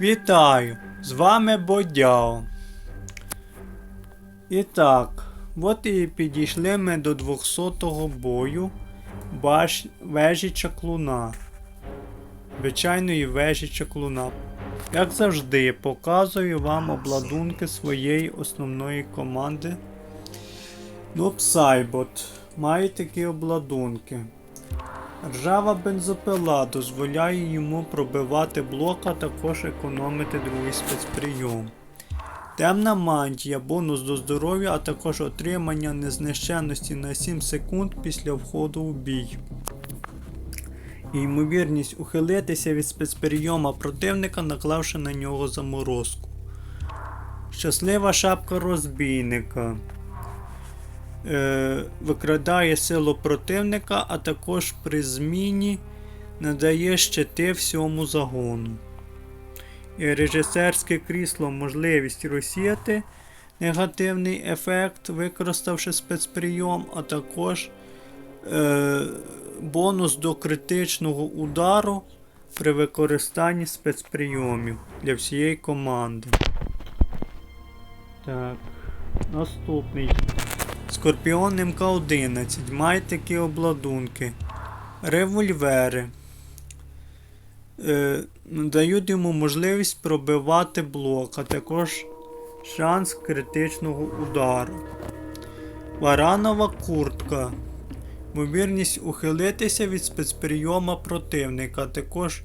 Вітаю! З вами Бодяо. І так, от і підійшли ми до 200-го бою баш... вежі чаклуна. Звичайної вежі чаклуна. Як завжди, показую вам обладунки своєї основної команди. Ну, Psybot має такі обладунки. Ржава бензопила дозволяє йому пробивати блок, а також економити другий спецприйом. Темна мантія, бонус до здоров'я, а також отримання незнищенності на 7 секунд після входу в бій. І ймовірність ухилитися від спецприйома противника, наклавши на нього заморозку. Щаслива шапка розбійника викрадає силу противника, а також при зміні надає щити всьому загону. І режисерське крісло можливість розсіяти негативний ефект, використавши спецприйом, а також е, бонус до критичного удару при використанні спецприйомів для всієї команди. Так, наступний. Скорпіон МК-11 має такі обладунки. Револьвери. Е, дають йому можливість пробивати блок, а також шанс критичного удару. Варанова куртка. Ймовірність ухилитися від спецприйома противника, також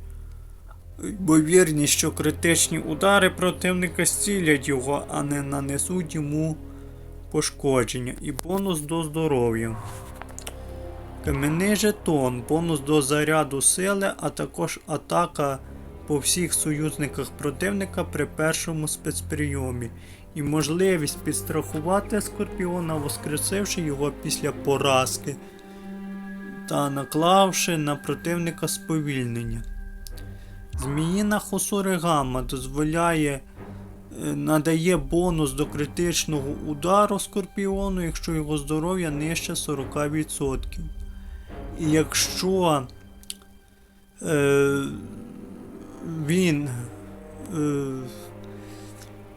ймовірність, що критичні удари противника зцілять його, а не нанесуть йому пошкодження і бонус до здоров'я. Кам'яний жетон, бонус до заряду сили, а також атака по всіх союзниках противника при першому спецприйомі. І можливість підстрахувати Скорпіона, воскресивши його після поразки та наклавши на противника сповільнення. Зміїна Хосоригама дозволяє надає бонус до критичного удару Скорпіону, якщо його здоров'я нижче 40%. І якщо е, він е,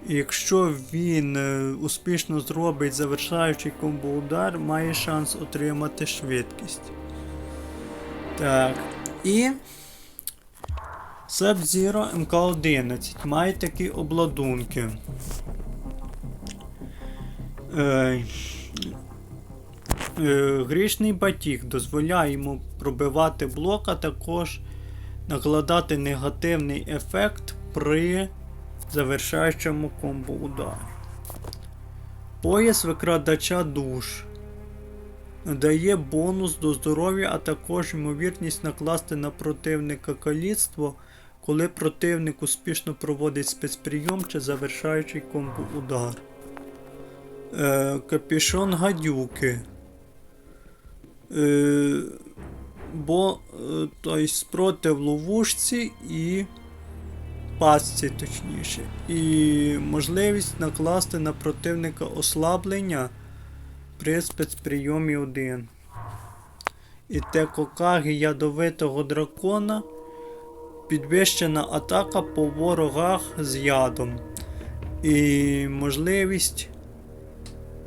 якщо він е, успішно зробить завершаючий комбо-удар, має шанс отримати швидкість. Так. І Sub-Zero MK11 має такі обладунки. Е, е, Грішний батіг дозволяє йому пробивати блок, а також накладати негативний ефект при завершаючому комбо ударі. Пояс викрадача душ дає бонус до здоров'я, а також ймовірність накласти на противника каліцтво, коли противник успішно проводить спецприйом чи завершаючий комбо удар. Е, капішон гадюки. Е, бо е, тобто спротив ловушці і пастці точніше. І можливість накласти на противника ослаблення при спецприйомі 1. І Текокаги ядовитого дракона. Підвищена атака по ворогах з ядом. І можливість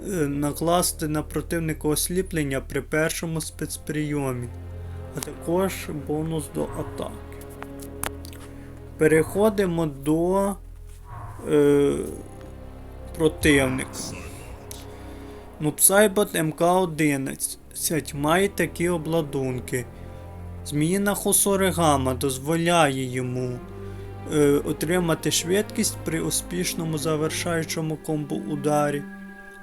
е, накласти на противника осліплення при першому спецприйомі, а також бонус до атаки. Переходимо до е, противника. Ну, Psybot МК-11 має такі обладунки. Зміїна Хосоригама дозволяє йому е, отримати швидкість при успішному завершаючому комбо ударі.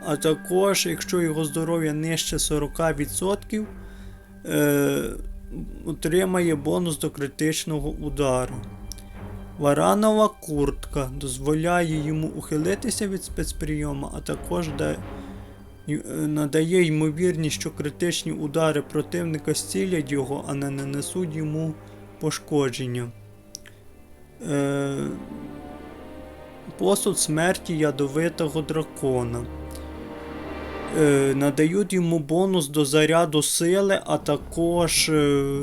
А також, якщо його здоров'я нижче 40%, е, отримає бонус до критичного удару. Варанова куртка дозволяє йому ухилитися від спецприйому, а також да, й- е, надає ймовірність, що критичні удари противника зцілять його, а не нанесуть йому пошкодження. Е, посуд смерті ядовитого дракона. Е, надають йому бонус до заряду сили, а також е,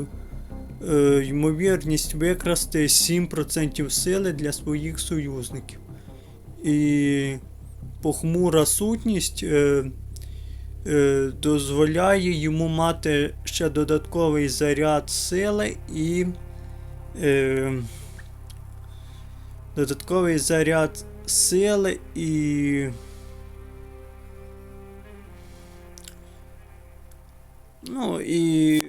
е, ймовірність викрасти 7% сили для своїх союзників. І похмура сутність е, е, дозволяє йому мати ще додатковий заряд сили і. Е, додатковий заряд сили і. Ну і.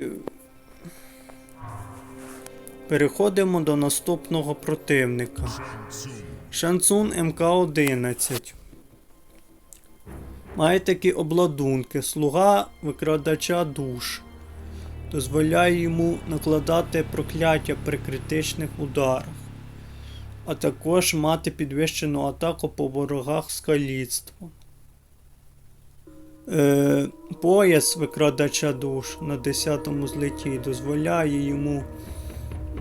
Переходимо до наступного противника. Шансун МК-11. Має такі обладунки. Слуга викрадача душ. Дозволяє йому накладати прокляття при критичних ударах. А також мати підвищену атаку по ворогах з каліцтва. Е, пояс викрадача душ на 10 злеті дозволяє йому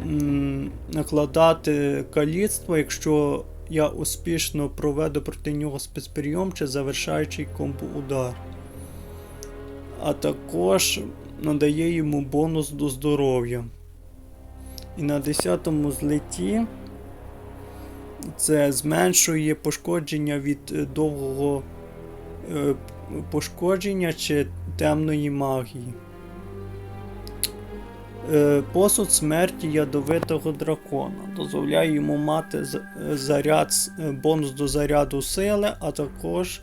м, накладати каліцтво, якщо я успішно проведу проти нього спецприйом чи завершаючий комбо удар. А також надає йому бонус до здоров'я. І на 10 злеті це зменшує пошкодження від е, довгого е, пошкодження чи темної магії. Е, Посуд смерті ядовитого дракона. Дозволяє йому мати заряд, е, бонус до заряду сили, а також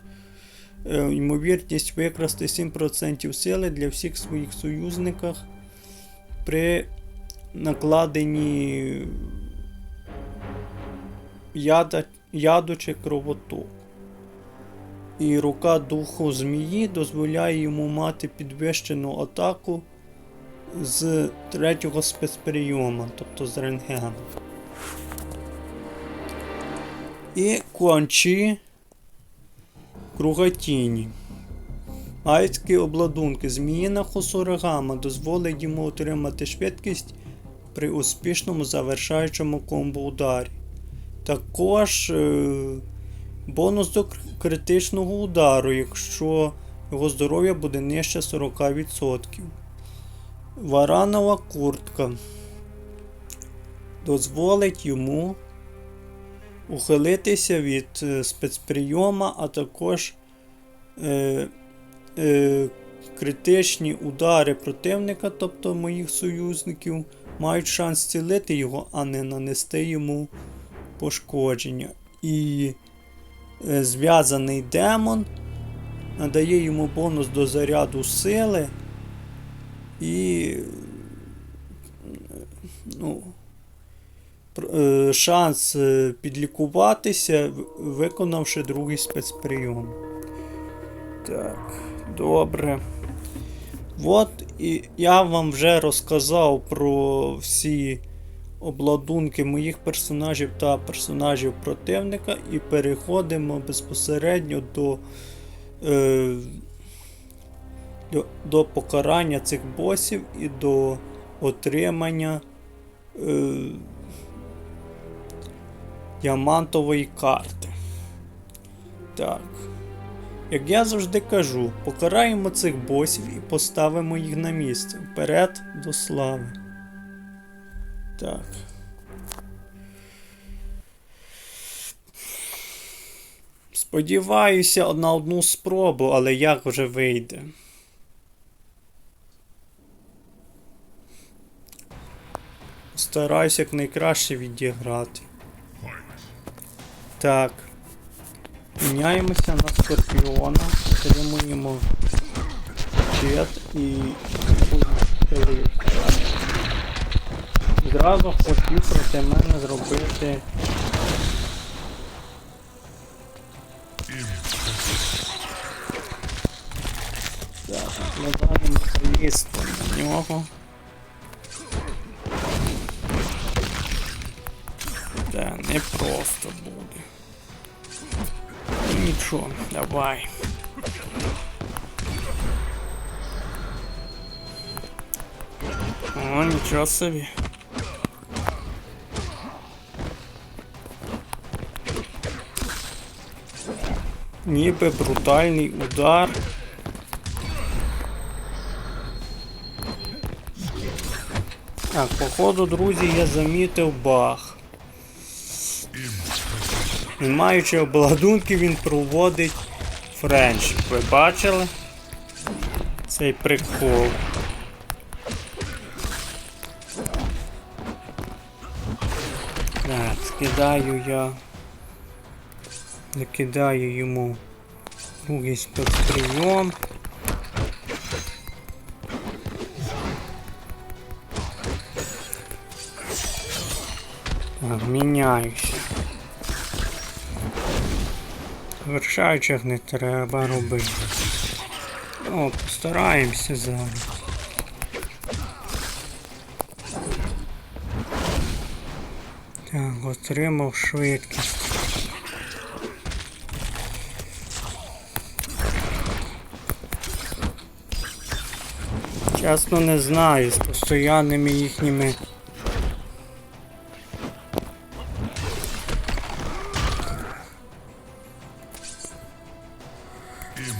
е, ймовірність викрасти 7% сили для всіх своїх союзників при накладенні яда, яду чи кровотоку. І рука духу змії дозволяє йому мати підвищену атаку з третього спецприйома, тобто з рентгену. І Куанчі Круга тіні. Айські обладунки. Зміїна хосоригама дозволить йому отримати швидкість при успішному завершаючому комбо ударі. Також е, бонус до критичного удару, якщо його здоров'я буде нижче 40%. Варанова куртка дозволить йому ухилитися від е, спецприйома, а також е, е, критичні удари противника, тобто моїх союзників, мають шанс цілити його, а не нанести йому пошкодження. І е, зв'язаний демон надає йому бонус до заряду сили і ну, е, шанс е, підлікуватися, виконавши другий спецприйом. Так, добре. От і я вам вже розказав про всі обладунки моїх персонажів та персонажів противника, і переходимо безпосередньо до, е, до, покарання цих босів і до отримання е, діамантової карти. Так. Як я завжди кажу, покараємо цих босів і поставимо їх на місце. Вперед до слави. Так. Сподіваюся на одну спробу, але як вже вийде. Стараюся якнайкраще відіграти. Так. Міняємося на скорпіона, отримуємо чет і. Зразу хотів проти мене зробити. Так, накладаємо колісто на нього. Не просто буде. Нічого, давай. О, нічого собі. Ніби брутальний удар. Так, походу, друзі, я замітив баг. Не маючи обладунки, він проводить френч. Ви бачили? Цей прикол. Так, скидаю я. Закидаю йому другий спецприйом. Так, міняюся. Вершаючих не треба робити. О, постараємося зараз. Так, отримав швидкість. Чесно не знаю, з постоянними їхніми.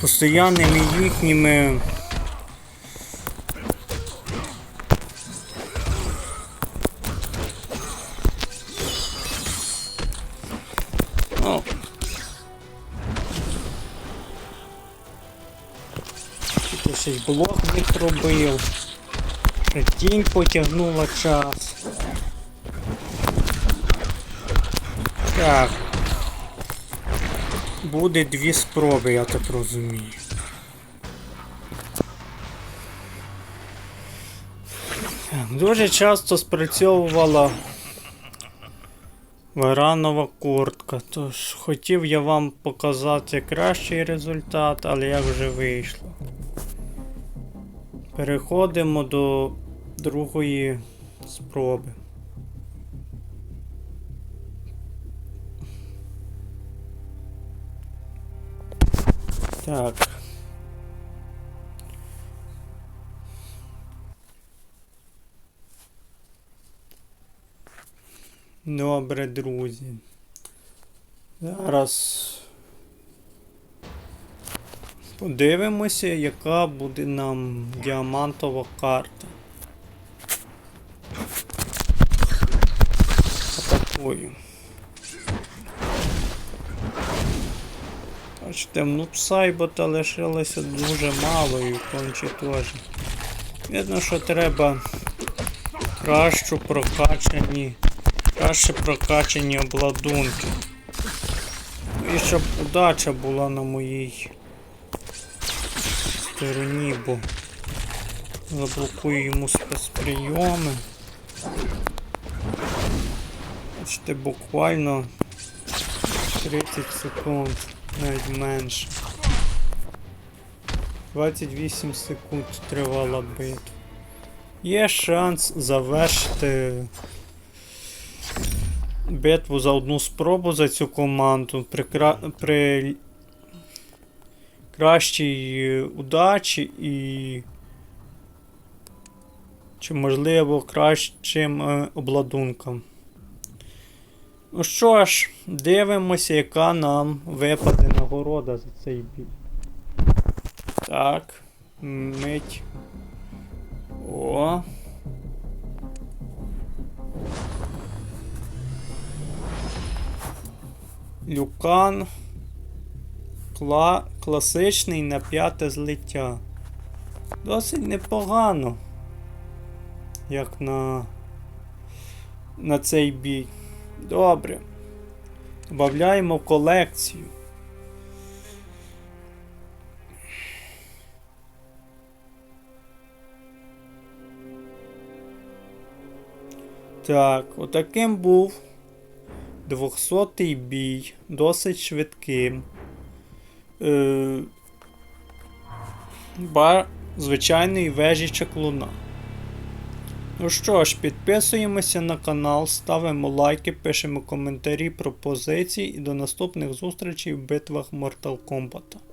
Постоянними їхніми. Ну, Тут й блок відробив. Ще тінь потягнула час. Так. Буде дві спроби, я так розумію. Дуже часто спрацьовувала варанова куртка, тож хотів я вам показати кращий результат, але як вже вийшло. Переходимо до другої спроби. Так. Добре, друзі. Зараз подивимося, яка буде нам діамантова карта. Атакую. Бачите, ну псайбота лишилося дуже мало і в кончі теж. Видно, що треба кращу прокачані, краще прокачані обладунки. Ну, І щоб удача була на моїй стороні, бо заблокую йому спецприйоми. Бачите, буквально 30 секунд, навіть менше. 28 секунд тривала битва. Є шанс завершити битву за одну спробу за цю команду при, кра- при кращій удачі і. Чи можливо кращим е, обладунком. Ну що ж, дивимося, яка нам випаде нагорода за цей бій. Так, мить. О. Люкан. Кла... Класичний на п'яте злиття. Досить непогано. Як на. На цей бій. Добре. Добавляємо в колекцію. Так, отаким був 200-й бій, досить швидким. Е, ба, звичайної вежі чаклуна. Ну що ж, підписуємося на канал, ставимо лайки, пишемо коментарі, пропозиції і до наступних зустрічей в битвах Mortal Kombat.